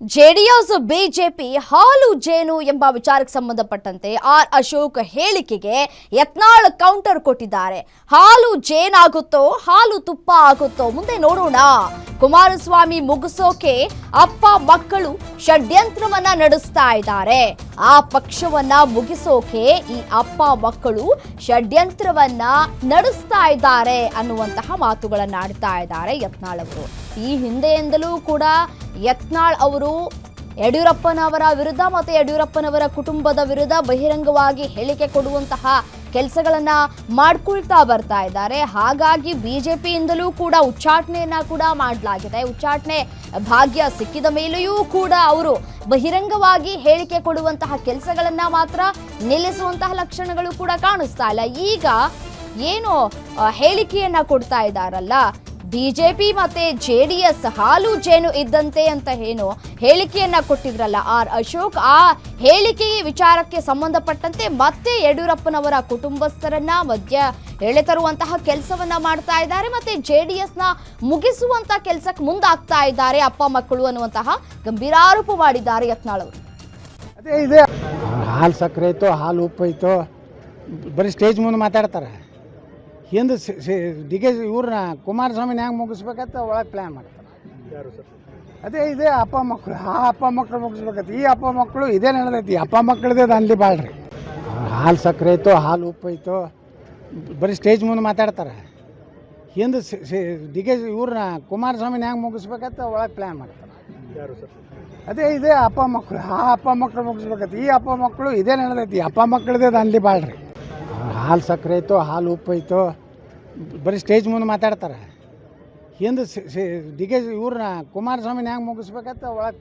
JDS, BJP, ಹಾಲು ಜೇನು ಎಂಬ ವಿಚಾರಕ್ಕೆ ಸಂಬಂಧಪಟ್ಟಂತೆ ಆರ್ ಅಶೋಕ್ ಹೇಳಿಕೆಗೆ ಯತ್ನಾಳ್ ಕೌಂಟರ್ ಕೊಟ್ಟಿದ್ದಾರೆ. ಹಾಲು ಜೇನಾಗುತ್ತೋ, ಹಾಲು ತುಪ್ಪ ಆಗುತ್ತೋ, ಮುಂದೆ ನೋಡೋಣ. ಕುಮಾರಸ್ವಾಮಿ ಮುಗಿಸೋಕೆ ಅಪ್ಪ ಮಕ್ಕಳು ಷಡ್ಯಂತ್ರವನ್ನ ನಡೆಸ್ತಾ ಇದ್ದಾರೆ. ಆ ಪಕ್ಷವನ್ನ ಮುಗಿಸೋಕೆ ಈ ಅಪ್ಪ ಮಕ್ಕಳು ಷಡ್ಯಂತ್ರವನ್ನ ನಡೆಸ್ತಾ ಇದ್ದಾರೆ ಅನ್ನುವಂತಹ ಮಾತುಗಳನ್ನ ಆಡ್ತಾ ಇದ್ದಾರೆ ಯತ್ನಾಳ್ ಅವರು. ಈ ಹಿಂದೆಯಿಂದಲೂ ಕೂಡ ಯತ್ನಾಳ್ ಅವರು ಯಡಿಯೂರಪ್ಪನವರ ವಿರುದ್ಧ ಮತ್ತು ಯಡಿಯೂರಪ್ಪನವರ ಕುಟುಂಬದ ವಿರುದ್ಧ ಬಹಿರಂಗವಾಗಿ ಹೇಳಿಕೆ ಕೊಡುವಂತಹ ಕೆಲಸಗಳನ್ನ ಮಾಡ್ಕೊಳ್ತಾ ಬರ್ತಾ ಇದ್ದಾರೆ. ಹಾಗಾಗಿ ಬಿಜೆಪಿಯಿಂದಲೂ ಕೂಡ ಉಚ್ಚಾಟನೆಯನ್ನ ಕೂಡ ಮಾಡಲಾಗಿದೆ. ಉಚ್ಚಾಟನೆ ಭಾಗ್ಯ ಸಿಕ್ಕಿದ ಮೇಲೆಯೂ ಕೂಡ ಅವರು ಬಹಿರಂಗವಾಗಿ ಹೇಳಿಕೆ ಕೊಡುವಂತಹ ಕೆಲಸಗಳನ್ನ ಮಾತ್ರ ನಿಲ್ಲಿಸುವಂತಹ ಲಕ್ಷಣಗಳು ಕೂಡ ಕಾಣಿಸ್ತಾ ಇಲ್ಲ. ಈಗ ಏನು ಹೇಳಿಕೆಯನ್ನ ಕೊಡ್ತಾ ಇದ್ದಾರಲ್ಲ ಬಿಜೆಪಿ ಮತ್ತೆ ಜೆ ಡಿ ಎಸ್ ಹಾಲು ಜೇನು ಇದ್ದಂತೆ ಅಂತ ಏನು ಹೇಳಿಕೆಯನ್ನ ಕೊಟ್ಟಿದ್ರಲ್ಲ ಆರ್ ಅಶೋಕ್, ಆ ಹೇಳಿಕೆಯ ವಿಚಾರಕ್ಕೆ ಸಂಬಂಧಪಟ್ಟಂತೆ ಮತ್ತೆ ಯಡಿಯೂರಪ್ಪನವರ ಕುಟುಂಬಸ್ಥರನ್ನ ಮಧ್ಯ ಎಳೆ ತರುವಂತಹ ಕೆಲಸವನ್ನ ಮಾಡ್ತಾ ಇದ್ದಾರೆ ಮತ್ತೆ ಜೆ ಡಿ ಎಸ್ನ ಮುಗಿಸುವಂತ ಕೆಲಸಕ್ಕೆ ಮುಂದಾಗ್ತಾ ಇದ್ದಾರೆ ಅಪ್ಪ ಮಕ್ಕಳು ಅನ್ನುವಂತಹ ಗಂಭೀರಾರೋಪ ಮಾಡಿದ್ದಾರೆ ಯತ್ನಾಳ್ ಅವರು. ಅದೇ ಇದೆ. ಹಾಲು ಸಕ್ಕರೆ ಇತ್ತು, ಹಾಲು ಉಪ್ಪು ಇತ್ತು. ಬರೀ ಸ್ಟೇಜ್ ಮುಂದೆ ಮಾತಾಡ್ತಾರೆ. ಹಿಂದೆ ಡಿ ಕೆ ಇವ್ರನ್ನ ಕುಮಾರಸ್ವಾಮಿನ ಹೆಂಗೆ ಮುಗಿಸ್ಬೇಕಂತ ಒಳಗೆ ಪ್ಲ್ಯಾನ್ ಮಾಡ್ತಾರೆ. ಅದೇ ಇದೆ ಅಪ್ಪ ಮಕ್ಕಳು ಆ ಅಪ್ಪ ಮಕ್ಕಳು ಮುಗಿಸ್ಬೇಕಂತ. ಈ ಅಪ್ಪ ಮಕ್ಕಳು ಇದೇ ನಡೆದೈತಿ. ಅಪ್ಪ ಮಕ್ಕಳದೇ ಅಲ್ಲಿ ಬಾಳ್ರಿ. ಹಾಲು ಸಕ್ಕರೆ ಐತೋ ಹಾಲು ಉಪ್ಪು ಐತೋ ಬರೀ ಸ್ಟೇಜ್ ಮುಂದೆ ಮಾತಾಡ್ತಾರೆ. ಹಿಂದೆ ಡಿ ಕೆ ಇವ್ರನ್ನ ಕುಮಾರಸ್ವಾಮಿನ ಹೆಂಗೆ ಮುಗಿಸ್ಬೇಕಂತ ಒಳಗೆ ಪ್ಲ್ಯಾನ್ ಮಾಡ್ತಾರೆ. ಅದೇ ಇದೆ ಅಪ್ಪ ಮಕ್ಕಳು ಆ ಅಪ್ಪ ಮಕ್ಕಳು ಮುಗಿಸ್ಬೇಕಂತ. ಈ ಅಪ್ಪ ಮಕ್ಕಳು ಇದೇ ನಡೆದೈತಿ. ಅಪ್ಪ ಮಕ್ಕಳದೇ ಅಲ್ಲಿ ಬಾಳ್ರಿ. ಹಾಲು ಸಕ್ಕರೆ ಐತೋ, ಹಾಲು ಉಪ್ಪು ಐತೋ, ಬರೀ ಸ್ಟೇಜ್ ಮುಂದೆ ಮಾತಾಡ್ತಾರೆ. ಹಿಂದೆ ಡಿ ಕೆ ಇವ್ರನ್ನ ಕುಮಾರಸ್ವಾಮಿನ ಹ್ಯಾಂಗೆ ಮುಗಿಸ್ಬೇಕಂತ ಒಳಗೆ